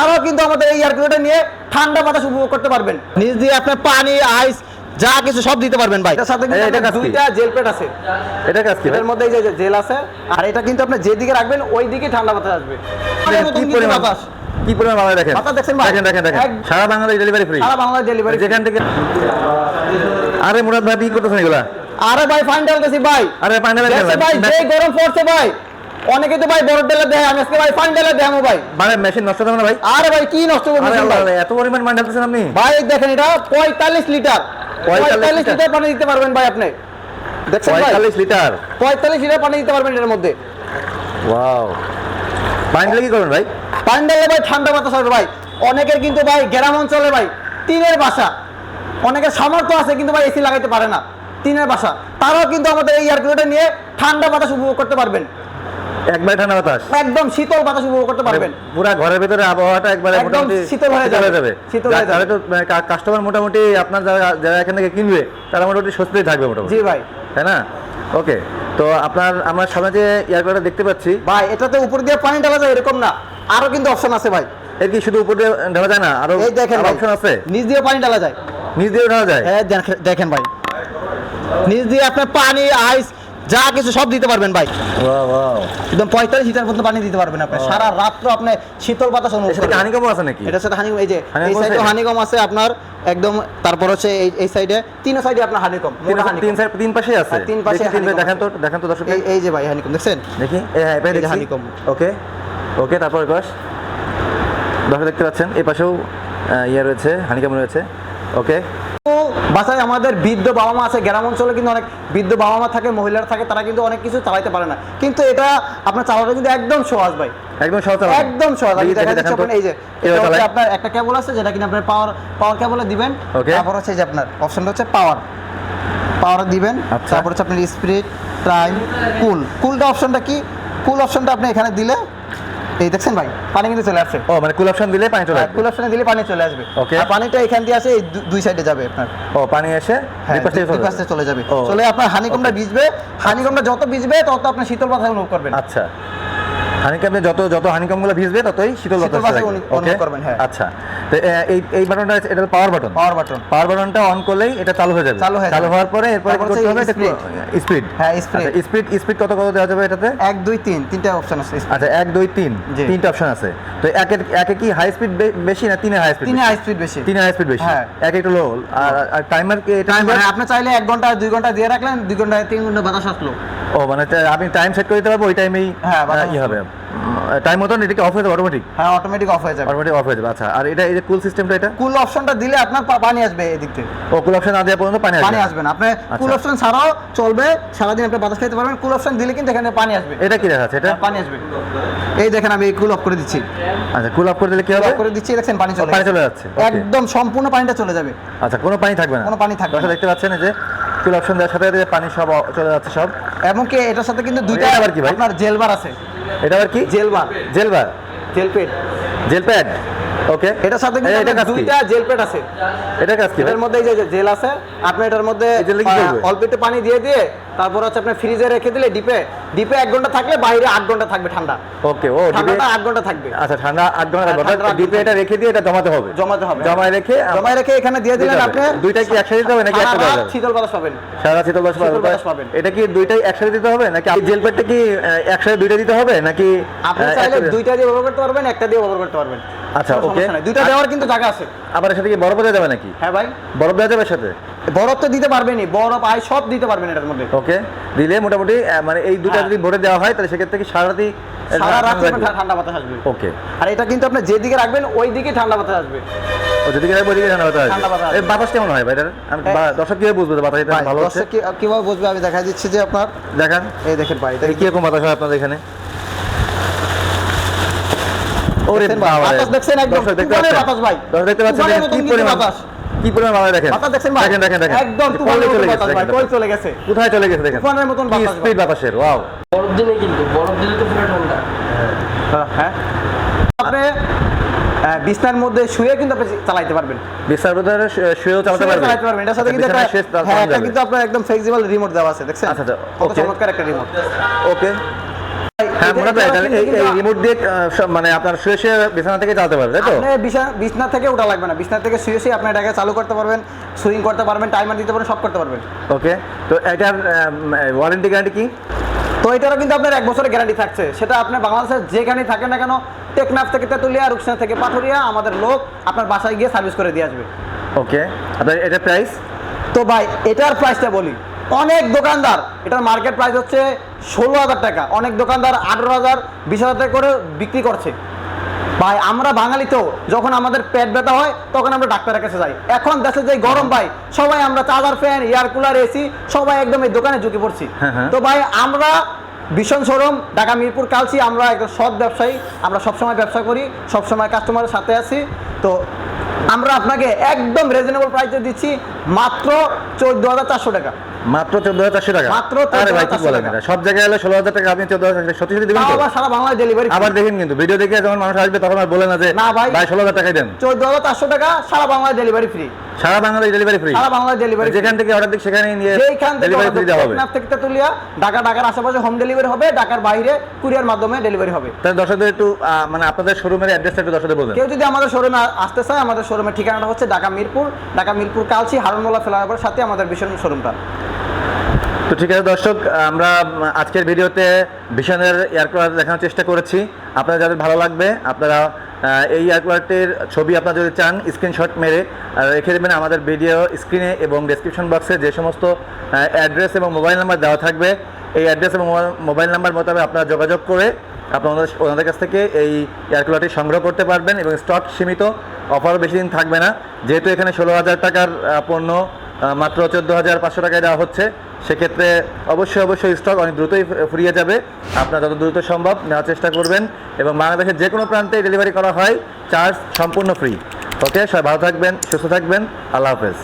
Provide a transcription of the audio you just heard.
তারাও কিন্তু আমাদের এই এয়ার কুলারটা নিয়ে ঠান্ডা বাতাস উপভোগ করতে পারবেন। নিচ দিয়ে আপনার পানি আইস যা কিছু সব দিতে পারবেন ভাই। সাথে কিন্তু এটা আপনার দুইটা জেল প্লেট আছে। এটা কাজ কি ভাই? মধ্যে এই যে জেল আছে আর এটা কিন্তু আপনি যেদিকে রাখবেন ওই দিকে ঠান্ডা বাতাস আসবে। কি পরিমাণ? বাতাস। কি পরিমাণ বাংলা দেখেন? বাতাস দেখছেন ভাই? দেখেন দেখেন দেখেন। সারা বাংলাদেশ ডেলিভারি ফ্রি সারা বাংলা ডেলিভারি যেখান থেকে আরে মুরাদ ভাই কি করতেছেন এগুলা? আরে ভাই ফাইন ডালতেছি ভাই। আরে পান্ডা দেখছি ভাই। যে গরম পড়ছে ভাই। অনেকে তো ভাই বড় ডেলা দেয় আমি আজকে ভাই ফাইন ডেলা দেবো ভাই। মানে মেশিন নষ্ট হবে না ভাই। আরে ভাই কি নষ্ট ভাই? এত পরিমাণ মান ঢালতেছেন আপনি? ভাই দেখেন এটা পঁয়তাল্লিশ লিটার। 45 লিটার। পানি দিতে পারবেন ভাই আপনি। দেখছেন ভাই? পঁয়তাল্লিশ লিটার? পঁয়তাল্লিশ লিটার পানি দিতে পারবেন এটার মধ্যে। ওয়াও। পানি দিলে কি করবেন ভাই? পানি ডালে ভাই ঠান্ডা বাতাস হবে ভাই। অনেকের কিন্তু ভাই গ্রাম অঞ্চলে ভাই টিনের বাসা। অনেকের সামর্থ্য আছে কিন্তু ভাই এসি লাগাইতে পারে না। টিনের বাসা। তারাও কিন্তু আমাদের এই নিয়ে ঠান্ডা বাতাস উপভোগ করতে পারবেন। একবারে ঠান্ডা বাতাস। একদম শীতল বাতাস উপভোগ করতে পারবেন। পুরা ঘরের ভিতরে আবহাওয়াটা একবারে একদম শীতল হয়ে যাবে। শীতল হয়ে যাবে। তো কাস্টমার মোটামুটি আপনার যারা যারা এখান থেকে কিনবে তারা মোটামুটি থাকবে মোটামুটি। জি ভাই। তাই না? ওকে তো আপনার আমরা সামনে যে এয়ারকোয়ারটা দেখতে পাচ্ছি। ভাই এটাতে উপর দিয়ে পানি ঢালা যায় এরকম না। আরও কিন্তু অপশন আছে ভাই। এর কি শুধু উপর দিয়ে ঢালা যায় না? আরও এই দেখেন অপশন আছে? নিচ দিয়ে পানি ঢালা যায়। নিচ দিয়ে ঢালা যায়? হ্যাঁ দেখেন ভাই। নিচ দিয়ে আপনার পানি আইস যা কিছু সব দিতে পারবেন ভাই। একদম পঁয়তাল্লিশ লিটার পর্যন্ত পানি দিতে পারবেন আপনি। সারা রাত্র আপনি শীতল বাতাস অনুভব করবেন। হানিকম আছে নাকি? এটার সাথে হানিকম এই যে এই সাইডে? হানিকম আছে? আপনার একদম তারপর হচ্ছে এই এই সাইডে তিন সাইডে আপনার হানিকম তিন মোটা হানিকম তিন সাইড তিন পাশে আছে? হ্যাঁ, তিন পাশে দেখি, তিন honeycomb তো। দেখান তো দর্শক এই যে ভাই হানিকম দেখছেন? দেখি এই হ্যাঁ এই যে দেখছি। ওকে ওকে তারপর কস দর্শক দেখতে পাচ্ছেন এই পাশেও ইয়ে রয়েছে হানিকাম রয়েছে। ওকে বাসায় আমাদের বৃদ্ধ বাবা মা আছে গ্রাম অঞ্চলে কিন্তু অনেক বৃদ্ধ বাবা মা থাকে মহিলারা থাকে তারা কিন্তু অনেক কিছু চালাইতে পারে না কিন্তু এটা আপনার চালানো কিন্তু একদম সহজ ভাই একদম সহজ একদম সহজ। আপনার এই যে। আপনার একটা কেবল আছে যেটা কিনা আপনার পাওয়ার পাওয়ার কেবলে দিবেন. তারপর হচ্ছে যে আপনার অপশনটা হচ্ছে পাওয়ার পাওয়ার দিবেন। তারপর হচ্ছে আপনার স্পিড টাইম কুল কুলটা অপশনটা কি কুল অপশনটা আপনি এখানে দিলে এই দেখছেন ভাই? পানি কিন্তু চলে আসছে। ও মানে কুল অপশন দিলে পানি চলে আসবে। কুল অপশনে দিলে পানি চলে আসবে। ওকে আর পানিটা এখান দিয়ে আসে দুই সাইডে যাবে আপনার। ও পানি এসে হ্যাঁ দুই পাশ চলে যাবে। চলে যাবে। চলে আপনার হানিকমটা ভিজবে। হানিকমটা যত ভিজবে তত আপনি শীতল পাথা অনুভব করবেন। আচ্ছা। হানিকামে যত যত হানিকামগুলো ভিজবে ততই শীতল বাতাস? অনুভব করবেন, হ্যাঁ। আচ্ছা। তো এই এই বাটনটা এটা পাওয়ার বাটন পাওয়ার বাটন পাওয়ার বাটনটা অন করলেই এটা চালু হয়ে যাবে। চালু হয়ে চালু হওয়ার পরে এরপরে কি করতে হবে? স্পিড হ্যাঁ, speed। স্পিড স্পিড কত কত দেওয়া যাবে এটাতে? এক দুই তিন তিনটা অপশন আছে আচ্ছা এক দুই তিন। জি। তিনটা অপশন আছে। তো একের একে কি হাই স্পিড বেশি না তিনে হাই স্পিড তিনে হাই স্পিড বেশি। তিনে হাই স্পিড বেশি। হ্যাঁ। এক একটু লো আর টাইমার কি এটা টাইম মানে আপনি চাইলে এক ঘণ্টা দুই ঘণ্টা দিয়ে রাখলেন দুই ঘণ্টা তিন ঘণ্টা বাতাস আসলো। ও মানে টাইম সেট করে দিতে পারব? ওই টাইমেই হ্যাঁ, ই হবে। টাইম মতন এটাকে অফ হয়ে যাবে অটোমেটিক হ্যাঁ অটোমেটিক অফ হয়ে যাবে। অটোমেটিক অফ হয়ে যাবে আচ্ছা। আর এটা এই যে কুল সিস্টেমটা এটা? কুল অপশনটা দিলে আপনার পানি আসবে এদিক থেকে। ও কুল অপশন না দেওয়া পর্যন্ত পানি আসবে? পানি আসবে না। আপনি কুল আচ্ছা। অপশন ছাড়াও চলবে সারাদিন আপনি বাতাস খেতে পারবেন। কুল অপশন দিলে কিন্তু এখানে পানি আসবে। এটা কি দেখাচ্ছে এটা? হ্যাঁ, পানি আসবে। এই দেখেন আমি কুল অফ করে দিচ্ছি। আচ্ছা কুল অফ করে দিলে কি হবে? অফ করে দিচ্ছি দেখছেন পানি চলে পানি চলে যাচ্ছে একদম সম্পূর্ণ পানিটা চলে যাবে। আচ্ছা কোনো পানি থাকবে না। কোনো পানি থাকবে দেখতে পাচ্ছেন যে কুল অপশন দেওয়ার সাথে সাথে পানি সব চলে যাচ্ছে সব। এমনকি এটার সাথে কিন্তু দুইটা আবার কি ভাই? আপনার জেলবার আছে। এটা আবার কি? জেলবার জেলবার gel pad. Gel pad? Okay. এটার সাথে কিন্তু এটা দুইটা জেল প্যাড আছে। এটা কাজ কি এর মধ্যে এই যে জেল আছে আপনি এটার মধ্যে অল্প একটু পানি দিয়ে দিয়ে তারপর হচ্ছে আপনি ফ্রিজে রেখে দিলে ডিপে ডিপে এক ঘণ্টা থাকলে বাইরে আট ঘণ্টা থাকবে ঠান্ডা। ওকে ও ডিপে ঠান্ডাটা আট ঘণ্টা থাকবে। আচ্ছা ঠান্ডা আট ঘণ্টা থাকবে ডিপে এটা রেখে দিয়ে এটা জমাতে হবে। জমাতে হবে। জমায় রেখে জমায় রেখে এখানে দিয়ে দিলেন আপনি দুইটা কি একসাথে দিতে হবে নাকি একটা সারা দেওয়া রাত শীতল বাতাস পাবেন। সারা শীতল বাতাস পাবেন। এটা কি দুইটাই একসাথে দিতে হবে? নাকি জেল প্যাডটা কি একসাথে দুইটা দিতে হবে? নাকি আপনি চাইলে দুইটা দিয়ে ব্যবহার করতে পারবেন একটা দিয়ে ব্যবহার করতে পারবেন। আচ্ছা, নাই। দুইটা দেওয়ার কিন্তু জায়গা আছে। আবার এর সাথে কি বরফ দেওয়া যাবে নাকি? হ্যাঁ ভাই। বরফ দেওয়া যাবে সাথে? বরফ তো দিতে পারবেনই বরফ আই সব দিতে পারবেন এটার মধ্যে ওকে দিলে মোটামুটি মানে এই দুটা হ্যাঁ। যদি ভরে দেওয়া হয় তাহলে সেক্ষেত্রে কি সারা রাতি সারা রাত ঠান্ডা বাতাস আসবে ওকে আর এটা কিন্তু আপনি যেদিকে রাখবেন ওই দিকে ঠান্ডা বাতাস আসবে ও যেদিকে যাবে ওইদিকে ঠান্ডা বাতাস আসবে। এই বাতাস কেমন হয় ভাই এটার? আমি এ- দর্শক কীভাবে বুঝবে বাতাস এটা ভালো হচ্ছে কীভাবে বুঝবে আমি দেখা দিচ্ছি যে আপনার দেখান এই দেখেন ভাই কীরকম বাতাস হয় আপনাদের এখানে ওরে বাবা বাতাস দেখছেন একদম দেখতে পাচ্ছেন? বাতাস ভাই। দেখতে পাচ্ছেন কি পরিমাণ বাতাস। কি পরিমাণ বাতাস দেখেন? বাতাস দেখছেন ভাই? দেখেন দেখেন দেখেন। একদম চলে গেছে বাতাস ভাই কই চলে গেছে? কোথায় চলে গেছে দেখেন? তুফানের মতন বাতাস স্পিড বাতাসের ওয়াও বরফ দিনে কিন্তু বরফ দিলে তো পুরো ঠান্ডা। হ্যাঁ আপনি আহ, বিছনার মধ্যে শুয়ে কিন্তু আপনি চালাইতে পারবেন। বিস্তার শু- শুয়েও চালাতে শুয়ে চালাতে পারবেন। এটার সাথে আচ্ছা, কিন্তু হ্যাঁ এটা কিন্তু আপনার একদম ফ্লেক্সিবল রিমোট দেওয়া আছে দেখছেন? আচ্ছা, আচ্ছা, কত চমৎকার একটা রিমোট ওকে হ্যাঁ মনে তাহলে এই রিমোট দিয়ে আপনার শুয়ে শুয়ে বিছানা থেকে চালাতে পারবে তাই তো? বিছানা- থেকে ওটা লাগবে না। বিছনা থেকে শুয়ে শুয়ে আপনি এটাকে চালু করতে পারবেন সুইং করতে পারবেন টাইমার দিতে পারবেন সব করতে পারবেন। ওকে তো এটার ওয়ারেন্টি গ্যারান্টি কি? তো এটারও কিন্তু আপনার এক বছরের গ্যারান্টি থাকছে। সেটা আপনি বাংলাদেশের যেখানেই থাকেন না কেন টেকনাফ থেকে তেতুলিয়া রুকসানা থেকে পাথুরিয়া আমাদের লোক আপনার বাসায় গিয়ে সার্ভিস করে দিয়ে আসবে। ওকে আপনার এটার প্রাইস তো ভাই এটার প্রাইসটা বলি। অনেক দোকানদার এটার মার্কেট প্রাইস হচ্ছে ষোলো হাজার টাকা। অনেক দোকানদার আঠারো হাজার বিশ হাজার টাকা করে বিক্রি করছে। ভাই আমরা বাঙালি তো যখন আমাদের পেট ব্যথা হয় তখন আমরা ডাক্তারের কাছে যাই। এখন দেশে যে গরম ভাই সবাই আমরা charger fan air cooler AC সবাই একদম এই দোকানে ঝুঁকে পড়ছি। হ্যাঁ, হ্যাঁ। তো ভাই আমরা ভীষণ শোরুম ঢাকা মিরপুর কালচি আমরা একদম সৎ ব্যবসায়ী। আমরা সবসময় ব্যবসা করি সবসময় কাস্টমারের সাথে আছি। তো আমরা আপনাকে একদম রিজনেবল প্রাইসে দিচ্ছি। মাত্র চোদ্দ হাজার চারশো টাকা। মাত্র চোদ্দ হাজার চারশো টাকা? মাত্র আরে ভাই কি বলেন সব জায়গায় হলে ষোলো হাজার টাকা আপনি চোদ্দ হাজার টাকা সত্যি সত্যি আবার সারা বাংলায় ডেলিভারি আবার দেখেন কিন্তু ভিডিও দেখে যখন মানুষ আসবে তখন আর বলে না যে না ভাই। ভাই ষোলো হাজার টাকাই দেন। চোদ্দ হাজার চারশো টাকা সারা বাংলায় ডেলিভারি ফ্রি সারা বাংলাদেশ ডেলিভারি ফ্রি সারা বাংলায় ডেলিভারি যেখান থেকে অর্ডার দিক সেখানে নিয়ে যেইখান থেকে ডেলিভারি ফ্রি দেওয়া হবে। টেকনাফ থেকে তেতুলিয়া ঢাকা ঢাকার আশেপাশে হোম ডেলিভারি হবে ঢাকার বাইরে কুরিয়ার মাধ্যমে ডেলিভারি হবে। তাহলে দর্শকদের একটু মানে আপনাদের শোরুমের অ্যাড্রেসটা একটু দর্শকদের বলবেন। কেউ যদি আমাদের শোরুমে আসতে চায় আমাদের শোরুমের ঠিকানাটা হচ্ছে ঢাকা মিরপুর ঢাকা মিরপুর কালচি হারুনমোলা ফ্লাইওভার সাথে আমাদের ভীষণ শোরুমটা। তো ঠিক আছে দর্শক, আমরা আজকের ভিডিওতে ভীষণের এয়ার কুলার দেখানোর চেষ্টা করেছি। আপনাদের যাদের ভালো লাগবে, আপনারা এই এয়ার কুলারটির ছবি আপনারা যদি চান স্ক্রিনশট মেরে রেখে দেবেন আমাদের ভিডিও স্ক্রিনে এবং ডেসক্রিপশন বক্সে যে সমস্ত অ্যাড্রেস এবং মোবাইল নাম্বার দেওয়া থাকবে। এই অ্যাড্রেস এবং মোবাইল নাম্বার মোতাবেক আপনারা যোগাযোগ করে আপনারা ওনাদের কাছ থেকে এই এয়ার কুলারটি সংগ্রহ করতে পারবেন এবং স্টক সীমিত অফার বেশি দিন থাকবে না। যেহেতু এখানে ষোলো হাজার টাকার পণ্য মাত্র চোদ্দ হাজার পাঁচশো টাকায় দেওয়া হচ্ছে, সেক্ষেত্রে অবশ্যই অবশ্যই স্টক অনেক দ্রুতই ফুরিয়ে যাবে। আপনার যত দ্রুত সম্ভব নেওয়ার চেষ্টা করবেন এবং বাংলাদেশের যে কোনো প্রান্তে ডেলিভারি করা হয় চার্জ সম্পূর্ণ ফ্রি ওকে সবাই ভালো থাকবেন, সুস্থ থাকবেন, আল্লাহ হাফেজ।